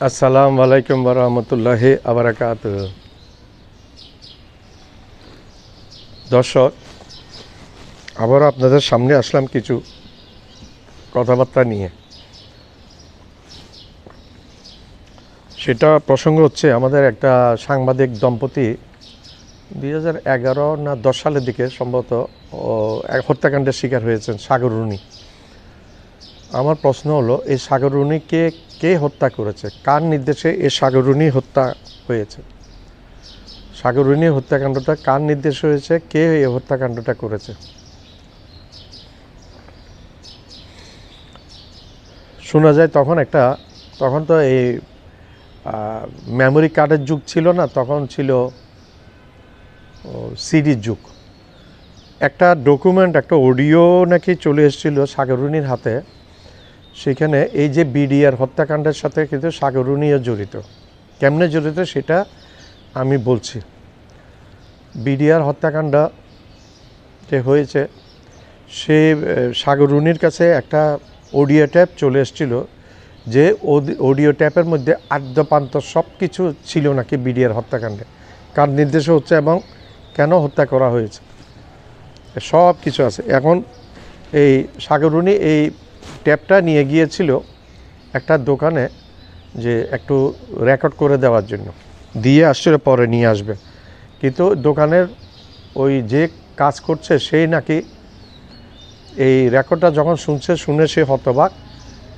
আসসালামু আলাইকুম রহমতুল্লাহি আবরাকাত দর্শক আবার আপনাদের সামনে আসলাম কিছু কথাবার্তা নিয়ে। সেটা প্রসঙ্গ হচ্ছে আমাদের একটা সাংবাদিক দম্পতি দুই হাজার এগারো না দশ সালের দিকে সম্ভবত হত্যাকাণ্ডের শিকার হয়েছেন সাগরুনি আমার প্রশ্ন হলো, এই সাগরুনিকে কে হত্যা করেছে? কার নির্দেশে এই সাগরুনি হত্যা হয়েছে? সাগরুনি হত্যাকাণ্ডটা কার নির্দেশ হয়েছে? কে এই হত্যাকাণ্ডটা করেছে? শোনা যায় তখন একটা, তখন তো এই মেমোরি কার্ডের যুগ ছিল না, তখন ছিল সিডির যুগ। একটা ডকুমেন্ট একটা অডিও নাকি চলে এসেছিল সাগরুনির হাতে সেখানে এই যে বিডিআর হত্যাকাণ্ডের সাথে কিন্তু সাগরুনিও জড়িত। কেমনে জড়িত সেটা আমি বলছি। বিডিআর হত্যাকাণ্ড যে হয়েছে, সে সাগরুনির কাছে একটা অডিও ট্যাপ চলে এসেছিল যে অডিও ট্যাপের মধ্যে আদ্যপান্ত সব কিছু ছিল নাকি বিডিআর হত্যাকাণ্ডে। কার নির্দেশে হচ্ছে এবং কেন হত্যা করা হয়েছে। সব কিছু আছে। এখন এই সাগরুনি এই ট্যাপটা নিয়ে গিয়েছিল একটা দোকানে যে একটু রেকর্ড করে দেওয়ার জন্য। দিয়ে আসছিল, পরে নিয়ে আসবে। কিন্তু দোকানের ওই যে কাজ করছে, সেই নাকি এই রেকর্ডটা যখন শুনছে, শুনে সে হতবাক।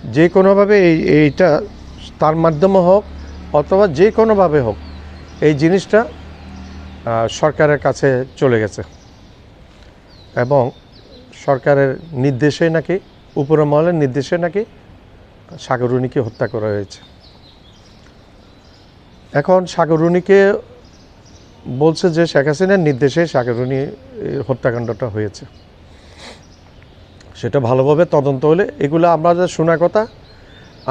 যে কোনোভাবে এই, এইটা তার মাধ্যমে হোক অথবা যে কোনোভাবে হোক, এই জিনিসটা সরকারের কাছে চলে গেছে। এবং সরকারের নির্দেশে নাকি উপরমহলের নির্দেশে নাকি সাগরুনিকে হত্যা করা হয়েছে। এখন সাগরুনিকে বলছে যে শেখ হাসিনার নির্দেশে সাগরুনি হত্যাকাণ্ডটা হয়েছে। সেটা ভালোভাবে তদন্ত হলে এগুলো আমরা যা শোনা কথা,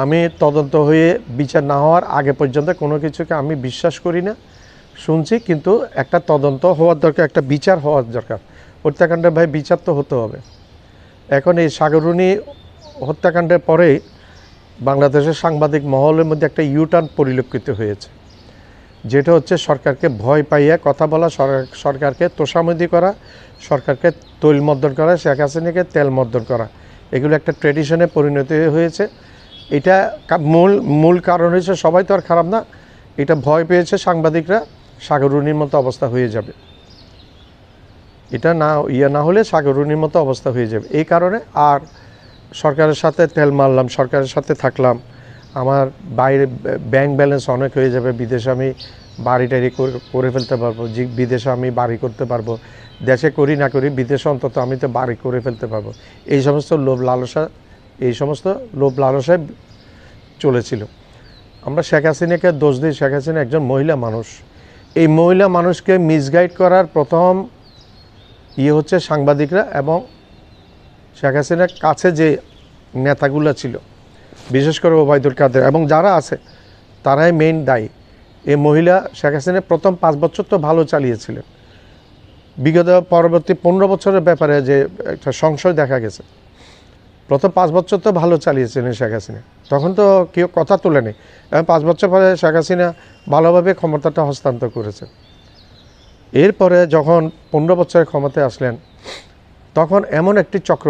আমি তদন্ত হয়ে বিচার না হওয়ার আগে পর্যন্ত কোনো কিছুকে আমি বিশ্বাস করি না, শুনছি কিন্তু একটা তদন্ত হওয়ার দরকার, একটা বিচার হওয়ার দরকার। হত্যাকাণ্ডের ভাই বিচার তো হতে হবে। এখন এই সাগরুনি হত্যাকাণ্ডের পরেই বাংলাদেশের সাংবাদিক মহলের মধ্যে একটা ইউটার্ন পরিলক্ষিত হয়েছে। যেটা হচ্ছে সরকারকে ভয় পাইয়া কথা বলা সর- সরকারকে তোষামদি করা, সরকারকে তৈল মর্দন করা, শেখ হাসিনাকে তেল মর্দন করা। এগুলো একটা ট্রেডিশনে পরিণত হয়েছে। এটা মূল মূল কারণ হয়েছে সবাই তো আর খারাপ না। এটা ভয় পেয়েছে সাংবাদিকরা, সাগরুনির মতো অবস্থা হয়ে যাবে। এটা না ইয়ে না হলে সাগরুনির মতো অবস্থা হয়ে যাবে। এই কারণে আর সরকারের সাথে তেল মারলাম, সরকারের সাথে থাকলাম। আমার বাইরে ব্যাংক ব্যালেন্স অনেক হয়ে যাবে, বিদেশে আমি বাড়ি টাড়ি করে- ফেলতে পারব, যে বিদেশে আমি বাড়ি করতে পারব। দেশে করি না করি, বিদেশে অন্তত আমি তো বাড়ি করে ফেলতে পারব। এই সমস্ত লোভ লালসা, এই সমস্ত লোভ লালসায় চলেছিল। আমরা শেখ হাসিনাকে দোষ দিই, শেখ হাসিনা একজন মহিলা মানুষ। এই মহিলা মানুষকে মিসগাইড করার প্রথম ইয়ে হচ্ছে সাংবাদিকরা এবং শেখ হাসিনার কাছে যে নেতাগুলো ছিল, বিশেষ করে ওবায়দুল কাদের, এবং যারা আছে, তারাই মেইন দায়ী। এই মহিলা শেখ হাসিনা প্রথম পাঁচ বছর তো ভালো চালিয়েছিলেন। বিগত পরবর্তী পনেরো বছরের ব্যাপারে যে একটা সংশয় দেখা গেছে। প্রথম পাঁচ বছর তো ভালো চালিয়েছিলেন শেখ হাসিনা। তখন তো কেউ কথা তোলেনি এবং পাঁচ বছর পরে শেখ হাসিনা ভালোভাবে ক্ষমতাটা হস্তান্তর করেছে এরপরে যখন পনেরো বছরের ক্ষমতায় আসলেন, তখন এমন একটি চক্র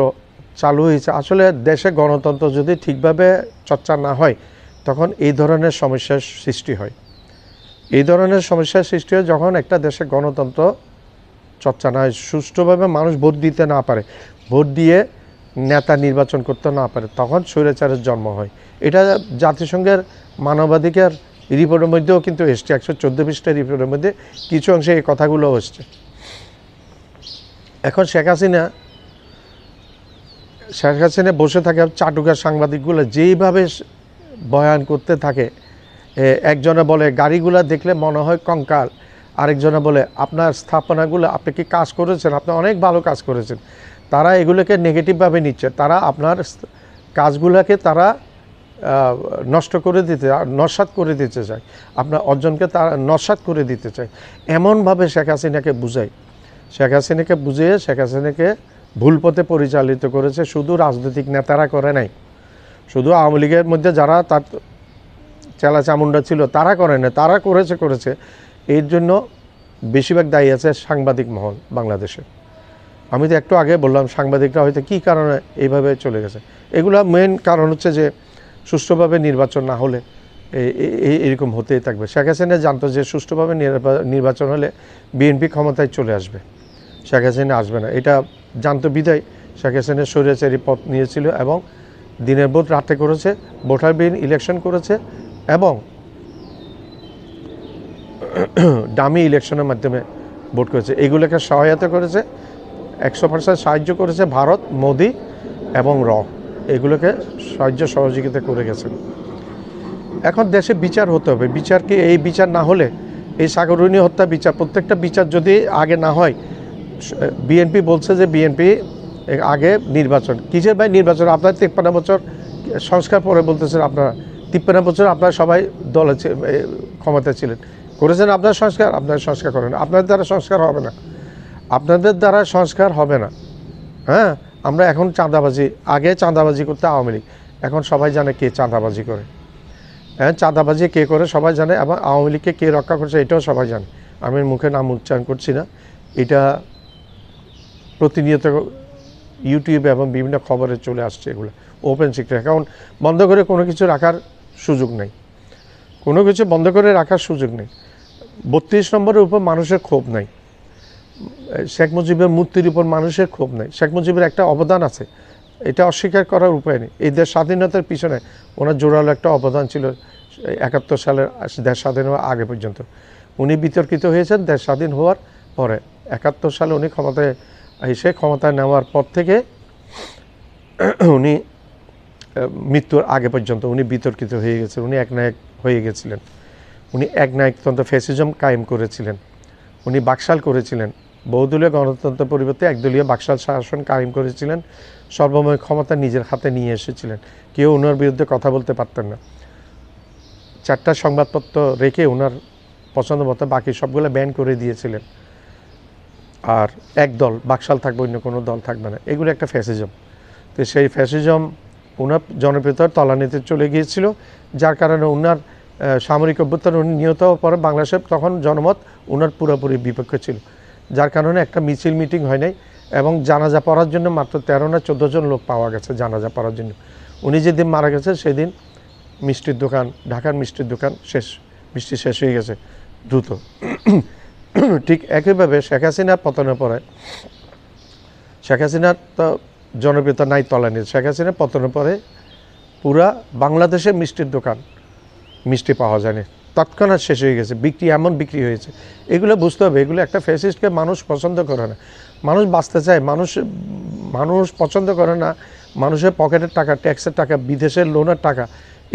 চালু হয়েছে। আসলে দেশে গণতন্ত্র যদি ঠিকভাবে চর্চা না হয়, তখন এই ধরনের সমস্যার সৃষ্টি হয়। এই ধরনের সমস্যার সৃষ্টি হয় যখন একটা দেশে গণতন্ত্র চর্চা না হয়, সুষ্ঠুভাবে মানুষ ভোট দিতে না পারে, ভোট দিয়ে নেতা নির্বাচন করতে না পারে, তখন স্বৈরাচারের জন্ম হয়। এটা জাতিসংঘের মানবাধিকার রিপোর্টের মধ্যেও কিন্তু এসছে, একশো চোদ্দ পৃষ্ঠা রিপোর্টের মধ্যে কিছু অংশে এই কথাগুলো এসছে। এখন শেখ হাসিনা শেখ হাসিনা বসে থাকে চাটুকার সাংবাদিকগুলো, যেইভাবে বয়ান করতে থাকে একজনে বলে, গাড়িগুলো দেখলে মনে হয় কঙ্কাল। আরেকজনে বলে, আপনার স্থাপনাগুলো, আপনি কি কাজ করেছেন? আপনি অনেক ভালো কাজ করেছেন। তারা এগুলোকে নেগেটিভভাবে নিচ্ছে। তারা আপনার কাজগুলোকে তারা নষ্ট করে দিতে, নস্বাত করে দিতে চায়। আপনার অর্জনকে তারা নস্বাত করে দিতে চায়। এমনভাবে শেখ হাসিনাকে বুঝায় শেখ হাসিনাকে বুঝিয়ে শেখ হাসিনাকে ভুল পথে পরিচালিত করেছে। শুধু রাজনৈতিক নেতারা করে নাই। শুধু আওয়ামী লীগের মধ্যে যারা তার চেলা চামুন্ডা ছিল, তারা করে না তারা করেছে করেছে। এর জন্য বেশিরভাগ দায়ী আছে সাংবাদিক মহল বাংলাদেশে। আমি তো একটু আগে বললাম, সাংবাদিকরা হয়তো কী কারণে এইভাবে চলে গেছে। এগুলো মেন কারণ হচ্ছে যে সুষ্ঠুভাবে নির্বাচন না হলে এরকম হতেই থাকবে। শেখ হাসিনা জানতো যে সুষ্ঠুভাবে নির্বা- নির্বাচন হলে বিএনপি ক্ষমতায় চলে আসবে। শেখ হাসিনা আসবে না। এটা জানতো বিদায়। শেখ হাসিনা স্বৈরাচারী পথ নিয়েছিল এবং দিনের ভোট রাতে করেছে ভোটার বিহীন ইলেকশন করেছে এবং ডামি ইলেকশনের মাধ্যমে ভোট করেছে। এগুলোকে সহায়তা করেছে, একশো সাহায্য করেছে ভারত, মোদি এবং র। এগুলোকে সাহায্য সহযোগিতা করে গেছেন। এখন দেশে বিচার হতে হবে। বিচার কি এই বিচার না হলে এই সাগরণী হত্যা বিচার, প্রত্যেকটা বিচার যদি আগে না হয়, বিএনপি বলছে যে বিএনপি আগে নির্বাচন। কিসের ভাই নির্বাচন? আপনার তিপ্পান্ন বছর সংস্কার পরে বলতেছেন আপনারা। তিপ্পান্ন বছর আপনারা সবাই দলে ক্ষমতায় ছিলেন। করেছেন আপনার সংস্কার আপনার সংস্কার করেন। আপনাদের দ্বারা সংস্কার হবে না। আপনাদের দ্বারা সংস্কার হবে না। হ্যাঁ? আমরা এখন চাঁদাবাজি, আগে চাঁদাবাজি করতে আওয়ামী লীগ। এখন সবাই জানে কে চাঁদাবাজি করে। হ্যাঁ চাঁদাবাজি কে করে সবাই জানে এবং আওয়ামী লীগকে কে রক্ষা করছে এটাও সবাই জানে। আমি মুখে নাম উচ্চারণ করছি না। এটা প্রতিনিয়ত ইউটিউবে এবং বিভিন্ন খবরে চলে আসছে এগুলো ওপেন সিক্রেট কারণ বন্ধ করে কোনো কিছু রাখার সুযোগ নেই। কোনো কিছু বন্ধ করে রাখার সুযোগ নেই। বত্রিশ নম্বরের উপর মানুষের ক্ষোভ নাই। শেখ মুজিবের মূর্তির উপর মানুষের ক্ষোভ নেই। শেখ মুজিবের একটা অবদান আছে। এটা অস্বীকার করার উপায় নেই। এই দেশ স্বাধীনতার পিছনে ওনার জোরালো একটা অবদান ছিল একাত্তর সালের দেশ স্বাধীন হওয়ার আগে পর্যন্ত। উনি বিতর্কিত হয়েছেন দেশ স্বাধীন হওয়ার পরে। একাত্তর সালে উনি ক্ষমতায় এসে ক্ষমতায় নেওয়ার পর থেকে উনি মৃত্যুর আগে পর্যন্ত উনি বিতর্কিত হয়ে গেছেন উনি একনায়ক হয়ে গেছিলেন। উনি একনায়কতন্ত্র ফ্যাসিজম কায়েম করেছিলেন। উনি বাকশাল করেছিলেন। বহুদলীয় গণতন্ত্রের পরিবর্তে একদলীয় বাকশাল শাসন কায়েম করেছিলেন। সর্বময় ক্ষমতা নিজের হাতে নিয়ে এসেছিলেন। কেউ ওনার বিরুদ্ধে কথা বলতে পারতেন না। চারটা সংবাদপত্র রেখে ওনার পছন্দ মতো বাকি সবগুলো ব্যান করে দিয়েছিলেন। আর এক দল, বাকশাল থাকবে, অন্য কোনো দল থাকবে না। এগুলো একটা ফ্যাসিজম। তো সেই ফ্যাসিজম ওনার জনপ্রিয়তার তলানিতে চলে গিয়েছিল, যার কারণে ওনার সামরিক অভ্যুত্থান উনি নিহত হওয়ার পরে বাংলাদেশের তখন জনমত ওনার পুরোপুরি বিপক্ষে ছিল। যার কারণে একটা মিছিল মিটিং হয় নাই এবং জানাজা পড়ার জন্য মাত্র তেরো না চোদ্দ জন লোক পাওয়া গেছে জানাজা পড়ার জন্য। উনি যেদিন মারা গেছে সেদিন মিষ্টির দোকান, ঢাকার মিষ্টির দোকান শেষ, মিষ্টি শেষ হয়ে গেছে, দ্রুত। ঠিক একইভাবে শেখ হাসিনার পতনের পরে, শেখ হাসিনার তো জনপ্রিয়তা নাই তলানি শেখ হাসিনার পতনের পরে পুরা বাংলাদেশে মিষ্টির দোকান, মিষ্টি পাওয়া যায়নি। তৎক্ষণাৎ শেষ হয়ে গেছে, বিক্রি এমন বিক্রি হয়েছে। এগুলো বুঝতে হবে, এগুলো একটা ফ্যাসিস্টকে মানুষ পছন্দ করে না। মানুষ বাঁচতে চায়, মানুষ মানুষ পছন্দ করে না, মানুষের পকেটের টাকা, ট্যাক্সের টাকা, বিদেশের লোনের টাকা,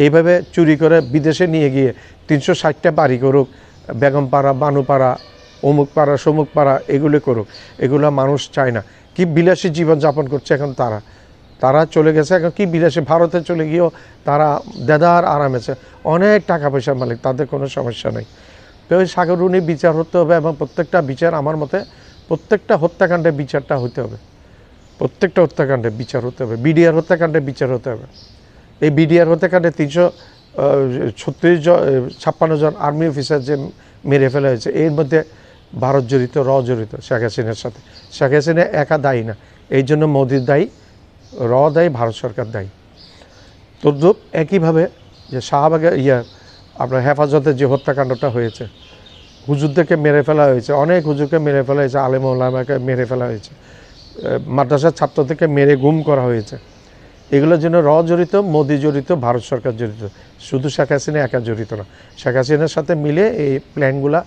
এইভাবে চুরি করে বিদেশে নিয়ে গিয়ে তিনশো ষাটটা বাড়ি করুক, বেগমপাড়া, বানুপাড়া অমুক পাড়া সমুক পাড়া এগুলো করুক। এগুলো মানুষ চায় না। কি বিলাসী জীবনযাপন করছে এখন তারা? তারা চলে গেছে। এখন কি বিদেশে? ভারতে চলে গিয়েও তারা দেদার আরামেছে অনেক টাকা পয়সার মালিক, তাদের কোনো সমস্যা নেই। তো ওই সাগরুনি বিচার হতে হবে এবং প্রত্যেকটা বিচার আমার মতে প্রত্যেকটা হত্যাকাণ্ডে বিচারটা হতে হবে। প্রত্যেকটা হত্যাকাণ্ডে বিচার হতে হবে। বিডিআর হত্যাকাণ্ডে বিচার হতে হবে। এই বিডিআর হত্যাকাণ্ডে তিনশো ছত্রিশ জন ছাপ্পান্ন জন আর্মি অফিসার যে মেরে ফেলা হয়েছে, এর মধ্যে ভারত জড়িত, র জড়িত শেখ হাসিনার সাথে। শেখ হাসিনা একা দায়ী না। এই জন্য মোদির দায়ী র দেয়, ভারত সরকার দেয়। তদ্রুপ একইভাবে যে শাহবাগে ইয়া, আপনার হেফাজতের যে হত্যাকাণ্ডটা হয়েছে, হুজুরদেরকে মেরে ফেলা হয়েছে, অনেক হুজুরকে মেরে ফেলা হয়েছে, আলেম ওলামাকে মেরে ফেলা হয়েছে মাদ্রাসার ছাত্রদেরকে মেরে গুম করা হয়েছে। এগুলোর জন্য র জড়িত, মোদি জড়িত, ভারত সরকার জড়িত। শুধু শেখ হাসিনা একা জড়িত না। শেখ হাসিনার সাথে মিলে এই প্ল্যানগুলা,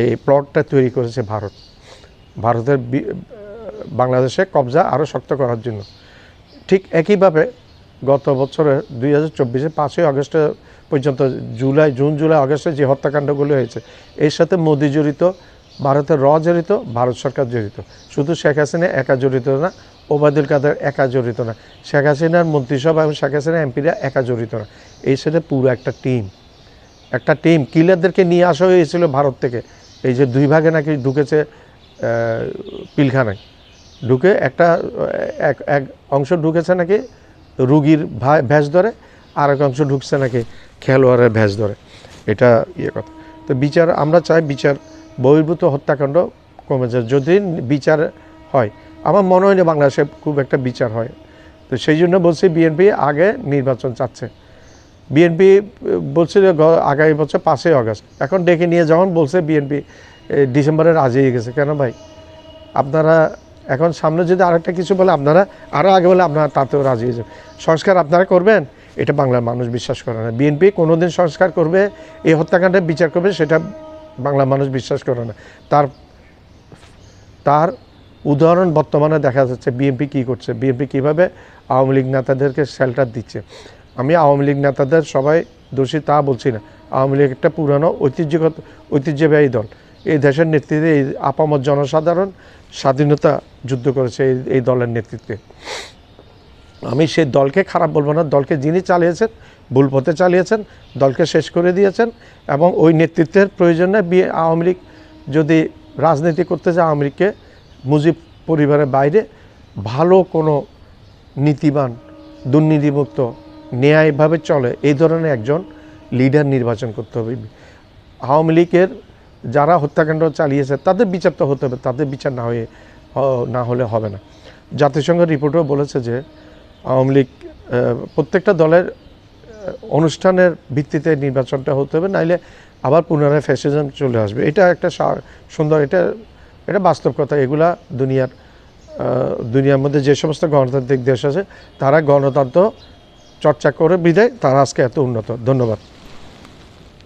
এই প্লটটা তৈরি করেছে ভারত। ভারতের বাংলাদেশে কবজা আরও শক্ত করার জন্য। ঠিক একইভাবে গত বছরের দুই হাজার চব্বিশে পাঁচই আগস্ট পর্যন্ত জুলাই, জুন, জুলাই, আগস্টে যে হত্যাকাণ্ডগুলো হয়েছে, এর সাথে মোদি জড়িত, ভারতের র জড়িত, ভারত সরকার জড়িত। শুধু শেখ হাসিনা একা জড়িত না, ওবায়দুল কাদের একা জড়িত না, শেখ হাসিনার মন্ত্রিসভা এবং শেখ হাসিনা এমপিরা একা জড়িত না। এই সাথে পুরো একটা টিম একটা টিম কিলারদেরকে নিয়ে আসা হয়েছিল ভারত থেকে। এই যে দুই ভাগে নাকি ঢুকেছে পিলখানায়। ঢুকে একটা, এক এক অংশ ঢুকেছে নাকি রুগীর ভা- ভেষ ধরে আর এক অংশ ঢুকছে নাকি খেলোয়াড়ের ভ্যাস ধরে। এটা ইয়ে কথা। তো বিচার, আমরা চাই বিচার, বহির্ভূত হত্যাকাণ্ড কমে যায় যদি বিচার হয়, আমার মনে হয় না বাংলাদেশে খুব একটা বিচার হয়। তো সেই জন্য বলছি বিএনপি আগে নির্বাচন চাচ্ছে। বিএনপি বলছিল আগামী বছর পাঁচই আগস্ট। এখন ডেকে নিয়ে যখন বলছে বিএনপি ডিসেম্বরে রাজি হয়ে গেছে। কেন ভাই? আপনারা এখন সামনে যদি আরেকটা কিছু বলে আপনারা আরও আগে বলে আপনারা তাতেও রাজি হয়ে যাবেন। সংস্কার আপনারা করবেন, এটা বাংলার মানুষ বিশ্বাস করে না। বিএনপি কোনোদিন সংস্কার করবে, এই হত্যাকাণ্ডের বিচার করবে, সেটা বাংলার মানুষ বিশ্বাস করে না। তার তার উদাহরণ বর্তমানে দেখা যাচ্ছে, বিএনপি কী করছে? বিএনপি কীভাবে আওয়ামী লীগ নেতাদেরকে শেল্টার দিচ্ছে? আমি আওয়ামী লীগ নেতাদের সবাই দোষী তা বলছি না। আওয়ামী লীগ একটা পুরানো ঐতিহ্যগত, ঐতিহ্যবাহী দল। এই দেশের নেতৃত্বে এই আপামত জনসাধারণ স্বাধীনতা যুদ্ধ করেছে এই এই দলের নেতৃত্বে। আমি সেই দলকে খারাপ বলব না, দলকে যিনি চালিয়েছেন, ভুল পথে চালিয়েছেন, দলকে শেষ করে দিয়েছেন এবং ওই নেতৃত্বের প্রয়োজনে বিয়ে আওয়ামী লীগ যদি রাজনীতি করতে চায়, আওয়ামী লীগকে মুজিব পরিবারের বাইরে ভালো কোনো নীতিবান, দুর্নীতিমুক্ত, ন্যায়ভাবে চলে, এই ধরনের একজন লিডার নির্বাচন করতে হবে। আওয়ামী লীগের যারা হত্যাকাণ্ড চালিয়েছে, তাদের বিচার তো হতে হবে, তাদের বিচার না হয়ে না হলে হবে না। জাতিসংঘের রিপোর্টও বলেছে যে, আওয়ামী লীগ প্রত্যেকটা দলের অনুষ্ঠানের ভিত্তিতে নির্বাচনটা হতে হবে, নাইলে আবার পুনরায় ফ্যাসিজম চলে আসবে। এটা একটা সুন্দর, এটা এটা বাস্তব কথা। এগুলা দুনিয়ার দুনিয়ার মধ্যে যে সমস্ত গণতান্ত্রিক দেশ আছে, তারা গণতন্ত্র চর্চা করে বিদায়, তারা আজকে এত উন্নত। ধন্যবাদ।